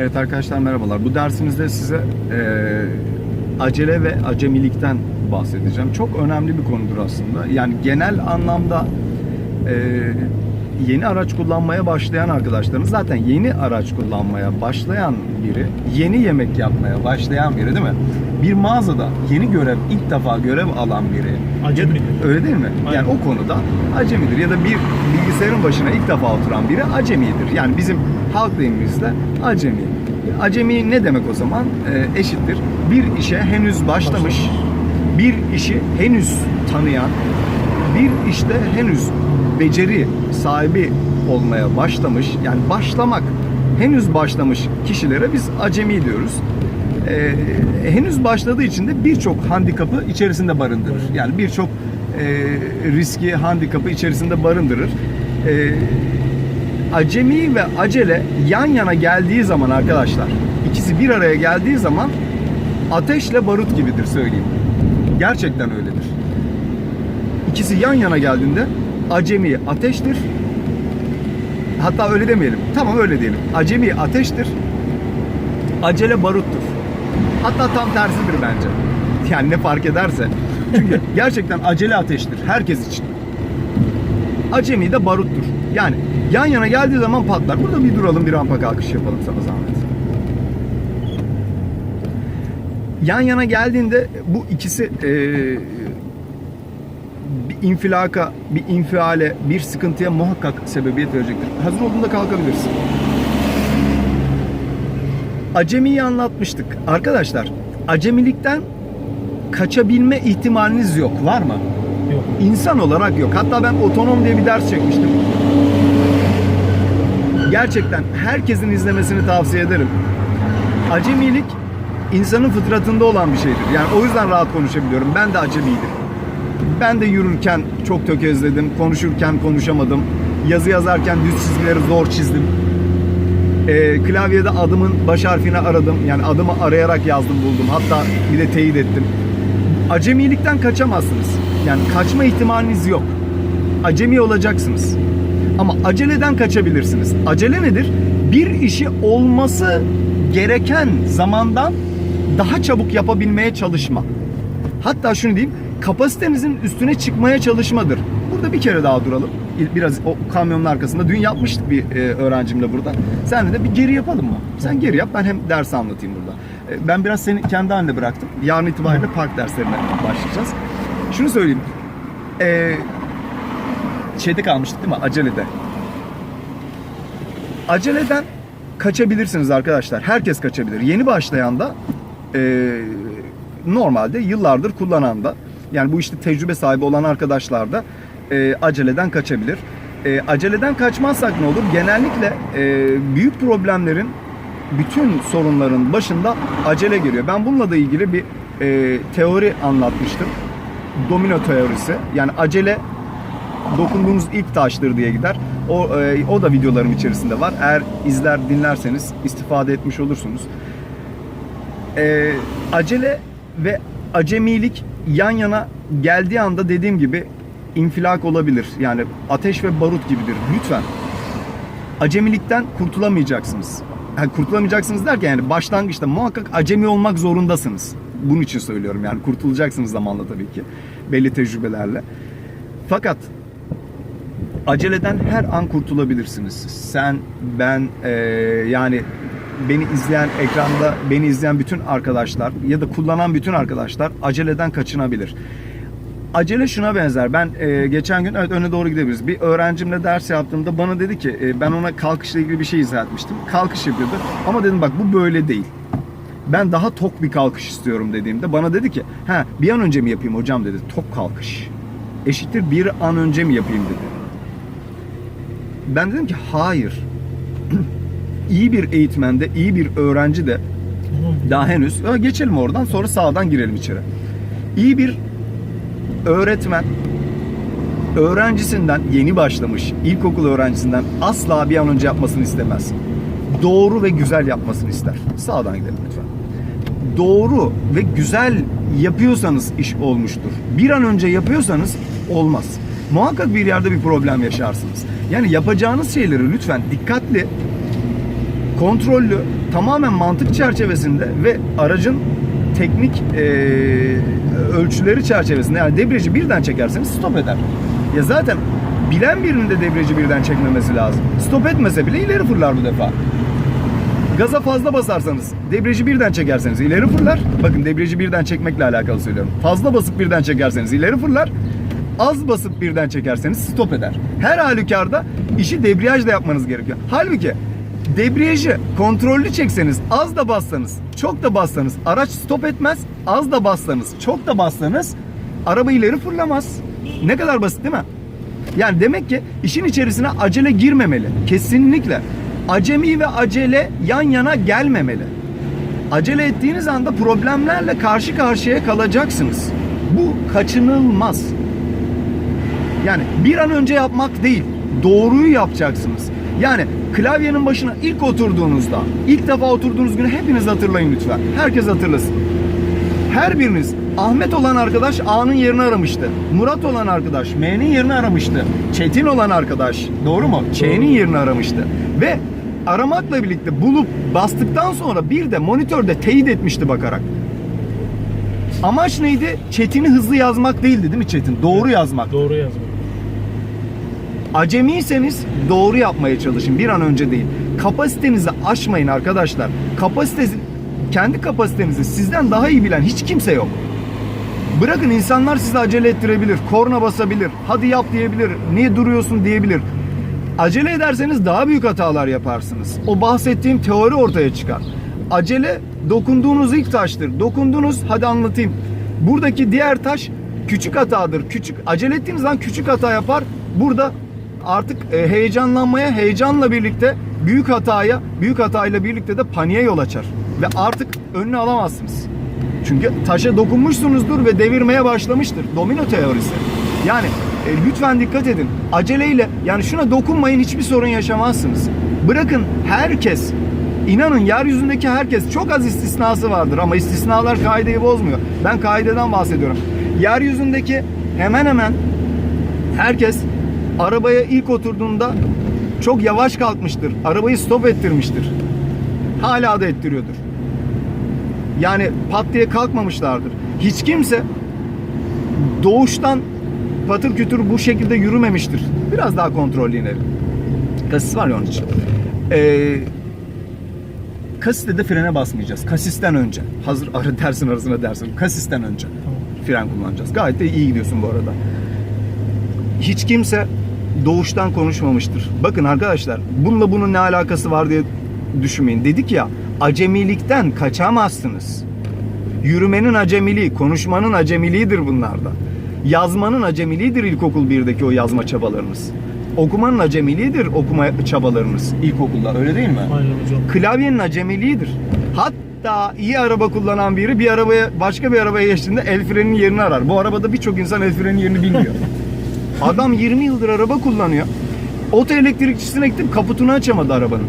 Evet arkadaşlar merhabalar. Bu dersimizde size e, acele ve acemilikten bahsedeceğim. Çok önemli bir konudur aslında. Yani genel anlamda e, yeni araç kullanmaya başlayan arkadaşlarımız zaten yeni araç kullanmaya başlayan biri, yeni yemek yapmaya başlayan biri değil mi? Bir mağazada yeni görev, ilk defa görev alan biri. Acemidir. Öyle değil mi? Aynen. Yani o konuda acemidir. Ya da bir bilgisayarın başına ilk defa oturan biri acemidir. Yani bizim halk deyiminizde acemi. Acemi ne demek o zaman? Ee, eşittir. Bir işe henüz başlamış, bir işi henüz tanıyan, bir işte henüz beceri sahibi olmaya başlamış, yani başlamak, henüz başlamış kişilere biz acemi diyoruz. Ee, henüz başladığı için de birçok handikapı içerisinde barındırır. Yani birçok e, riski, handikapı içerisinde barındırır. Ee, acemi ve acele yan yana geldiği zaman arkadaşlar, ikisi bir araya geldiği zaman ateşle barut gibidir söyleyeyim. Gerçekten öyledir. İkisi yan yana geldiğinde acemi ateştir. Hatta öyle demeyelim. Tamam öyle diyelim. Acemi ateştir. Acele baruttur. Hatta tam tersidir bence. Yani ne fark ederse. Çünkü gerçekten acele ateştir herkes için. Acemi de baruttur. Yani yan yana geldiği zaman patlar. Burada bir duralım bir rampa kalkış yapalım sana zahmet. Yan yana geldiğinde bu ikisi eee, bir infilaka, bir infiale, bir sıkıntıya muhakkak sebebiyet verecektir. Hazır olduğunda kalkabilirsin. Acemiyi anlatmıştık. Arkadaşlar, acemilikten kaçabilme ihtimaliniz yok. Var mı? Yok. İnsan olarak yok. Hatta ben otonom diye bir ders çekmiştim. Gerçekten herkesin izlemesini tavsiye ederim. Acemilik insanın fıtratında olan bir şeydir. Yani o yüzden rahat konuşabiliyorum. Ben de acemiydim. Ben de yürürken çok tökezledim. Konuşurken konuşamadım. Yazı yazarken düz çizgileri zor çizdim. Ee, klavyede adımın baş harfini aradım. Yani adımı arayarak yazdım buldum. Hatta bir de teyit ettim. Acemilikten kaçamazsınız. Yani kaçma ihtimaliniz yok. Acemi olacaksınız. Ama aceleden kaçabilirsiniz. Acele nedir? Bir işi olması gereken zamandan daha çabuk yapabilmeye çalışma. Hatta şunu diyeyim, kapasitenizin üstüne çıkmaya çalışmadır. Burada bir kere daha duralım. Biraz o kamyonun arkasında. Dün yapmıştık bir e, öğrencimle burada. Senle de bir geri yapalım mı? Sen geri yap, ben hem dersi anlatayım burada. E, ben biraz seni kendi haline bıraktım. Yarın itibariyle park derslerine başlayacağız. Şunu söyleyeyim. E, şeyde kalmıştık değil mi? Acelede. Aceleden kaçabilirsiniz arkadaşlar. Herkes kaçabilir. Yeni başlayan da e, normalde yıllardır kullanan da yani bu işte tecrübe sahibi olan arkadaşlar da e, aceleden kaçabilir. E, aceleden kaçmazsak ne olur? Genellikle e, büyük problemlerin bütün sorunların başında acele geliyor. Ben bununla da ilgili bir e, teori anlatmıştım. Domino teorisi. Yani acele dokunduğunuz ilk taştır diye gider. O, e, o da videolarım içerisinde var. Eğer izler dinlerseniz istifade etmiş olursunuz. E, acele ve acemilik yan yana geldiği anda dediğim gibi infilak olabilir. Yani ateş ve barut gibidir. Lütfen acemilikten kurtulamayacaksınız. Yani kurtulamayacaksınız derken yani başlangıçta muhakkak acemi olmak zorundasınız. Bunun için söylüyorum yani kurtulacaksınız zamanla tabii ki. Belli tecrübelerle. Fakat aceleden her an kurtulabilirsiniz. Sen, ben, eee, yani beni izleyen, ekranda beni izleyen bütün arkadaşlar ya da kullanan bütün arkadaşlar aceleden kaçınabilir. Acele şuna benzer. Ben eee, geçen gün evet öne doğru gidebiliriz. Bir öğrencimle ders yaptığımda bana dedi ki eee, ben ona kalkışla ilgili bir şey izah etmiştim. Kalkış yapıyordu. Ama dedim bak bu böyle değil. Ben daha tok bir kalkış istiyorum dediğimde bana dedi ki ha bir an önce mi yapayım hocam dedi. Tok kalkış. Eşittir bir an önce mi yapayım dedi. Ben dedim ki hayır. iyi bir eğitmende, iyi bir öğrenci de daha henüz geçelim oradan sonra sağdan girelim içeri. İyi bir öğretmen öğrencisinden yeni başlamış ilkokul öğrencisinden asla bir an önce yapmasını istemez. Doğru ve güzel yapmasını ister. Sağdan gidelim lütfen. Doğru ve güzel yapıyorsanız iş olmuştur. Bir an önce yapıyorsanız olmaz. Muhakkak bir yerde bir problem yaşarsınız. Yani yapacağınız şeyleri lütfen dikkatli kontrollü, tamamen mantık çerçevesinde ve aracın teknik e, ölçüleri çerçevesinde yani debriyajı birden çekerseniz stop eder. Ya zaten bilen birinin de debriyajı birden çekmemesi lazım. Stop etmese bile ileri fırlar bu defa. Gaza fazla basarsanız, debriyajı birden çekerseniz ileri fırlar. Bakın debriyajı birden çekmekle alakalı söylüyorum. Fazla basıp birden çekerseniz ileri fırlar. Az basıp birden çekerseniz stop eder. Her halükarda işi debriyajla yapmanız gerekiyor. Halbuki debriyajı kontrollü çekseniz, az da bassanız, çok da bassanız araç stop etmez. Az da bassanız, çok da bassanız araba ileri fırlamaz. Ne kadar basit değil mi? Yani demek ki işin içerisine acele girmemeli. Kesinlikle. Acemi ve acele yan yana gelmemeli. Acele ettiğiniz anda problemlerle karşı karşıya kalacaksınız. Bu kaçınılmaz. Yani bir an önce yapmak değil, doğruyu yapacaksınız. Yani klavyenin başına ilk oturduğunuzda, ilk defa oturduğunuz günü hepiniz hatırlayın lütfen. Herkes hatırlasın. Her biriniz Ahmet olan arkadaş A'nın yerini aramıştı. Murat olan arkadaş M'nin yerini aramıştı. Çetin olan arkadaş doğru mu? Ç'nin yerini aramıştı. Ve aramakla birlikte bulup bastıktan sonra bir de monitörde teyit etmişti bakarak. Amaç neydi? Çetin'i hızlı yazmak değildi değil mi Çetin? Doğru yazmak. Doğru yazma. Acemiyseniz doğru yapmaya çalışın bir an önce değil. Kapasitenizi aşmayın arkadaşlar. Kapasitesi kendi kapasitenizi sizden daha iyi bilen hiç kimse yok. Bırakın insanlar sizi acele ettirebilir, korna basabilir, hadi yap diyebilir, niye duruyorsun diyebilir. Acele ederseniz daha büyük hatalar yaparsınız. O bahsettiğim teori ortaya çıkar. Acele dokunduğunuz ilk taştır. Dokundunuz, hadi anlatayım. Buradaki diğer taş küçük hatadır. Küçük acele ettiğiniz zaman küçük hata yapar. Burada artık e, heyecanlanmaya, heyecanla birlikte büyük hataya, büyük hatayla birlikte de paniğe yol açar. Ve artık önünü alamazsınız. Çünkü taşa dokunmuşsunuzdur ve devirmeye başlamıştır. Domino teorisi. Yani e, lütfen dikkat edin. Aceleyle yani şuna dokunmayın hiçbir sorun yaşamazsınız. Bırakın herkes İnanın yeryüzündeki herkes çok az istisnası vardır ama istisnalar kaideyi bozmuyor. Ben kaideden bahsediyorum. Yeryüzündeki hemen hemen herkes arabaya ilk oturduğunda çok yavaş kalkmıştır. Arabayı stop ettirmiştir. Hala da ettiriyordur. Yani pat diye kalkmamışlardır. Hiç kimse doğuştan patır kütür bu şekilde yürümemiştir. Biraz daha kontrollü inelim. Kasis var ya onun için. Ee, kasiste de frene basmayacağız. Kasisten önce. Hazır ara dersin arasına dersin. Kasisten önce fren kullanacağız. Gayet de iyi gidiyorsun bu arada. Hiç kimse doğuştan konuşmamıştır. Bakın arkadaşlar bununla bunun ne alakası var diye düşünmeyin. Dedik ya acemilikten kaçamazsınız. Yürümenin acemiliği, konuşmanın acemiliğidir bunlarda. Yazmanın acemiliğidir ilkokul 1'deki o yazma çabalarınız. Okumanın acemiliğidir okuma çabalarınız ilkokulda öyle değil mi? Aynen hocam. Klavyenin acemiliğidir. Hatta iyi araba kullanan biri bir arabaya başka bir arabaya geçtiğinde el freninin yerini arar. Bu arabada birçok insan el freninin yerini bilmiyor. Adam 20 yıldır araba kullanıyor. Oto elektrikçisine gittim kaputunu açamadı arabanın.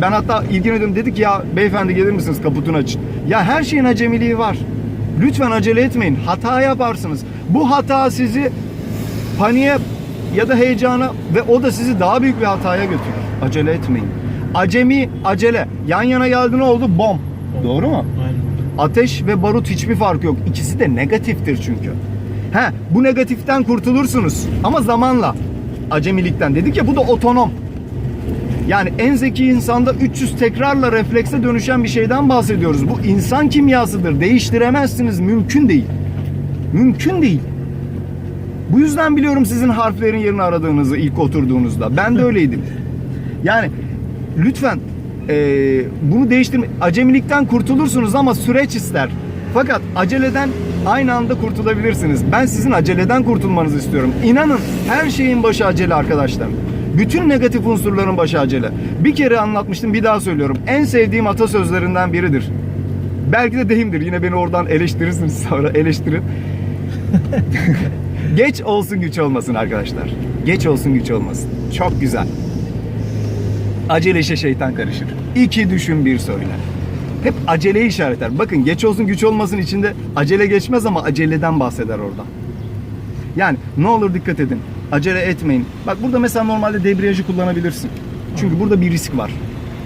Ben hatta ilgilendim dedik ya beyefendi gelir misiniz kaputunu açın. Ya her şeyin acemiliği var. Lütfen acele etmeyin. Hata yaparsınız. Bu hata sizi paniğe ya da heyecana ve o da sizi daha büyük bir hataya götürür. Acele etmeyin. Acemi, acele. Yan yana geldi ne oldu? Bom. Doğru mu? Aynen. Ateş ve barut hiçbir fark yok. İkisi de negatiftir çünkü. He, bu negatiften kurtulursunuz ama zamanla. Acemilikten dedik ya bu da otonom. Yani en zeki insanda 300 tekrarla reflekse dönüşen bir şeyden bahsediyoruz. Bu insan kimyasıdır. Değiştiremezsiniz. Mümkün değil. Mümkün değil. Bu yüzden biliyorum sizin harflerin yerini aradığınızı ilk oturduğunuzda. Ben de öyleydim. Yani lütfen eee, bunu değiştirme. Acemilikten kurtulursunuz ama süreç ister. Fakat aceleden aynı anda kurtulabilirsiniz. Ben sizin aceleden kurtulmanızı istiyorum. İnanın her şeyin başı acele arkadaşlar. Bütün negatif unsurların başı acele. Bir kere anlatmıştım bir daha söylüyorum. En sevdiğim atasözlerinden biridir. Belki de deyimdir. Yine beni oradan eleştirirsiniz sonra eleştirin. Geç olsun güç olmasın arkadaşlar. Geç olsun güç olmasın. Çok güzel. Acele işe şeytan karışır. İki düşün bir söyle. Hep aceleyi işaretler. Bakın geç olsun güç olmasın içinde acele geçmez ama aceleden bahseder orada. Yani ne olur dikkat edin. Acele etmeyin. Bak burada mesela normalde debriyajı kullanabilirsin. Çünkü burada bir risk var.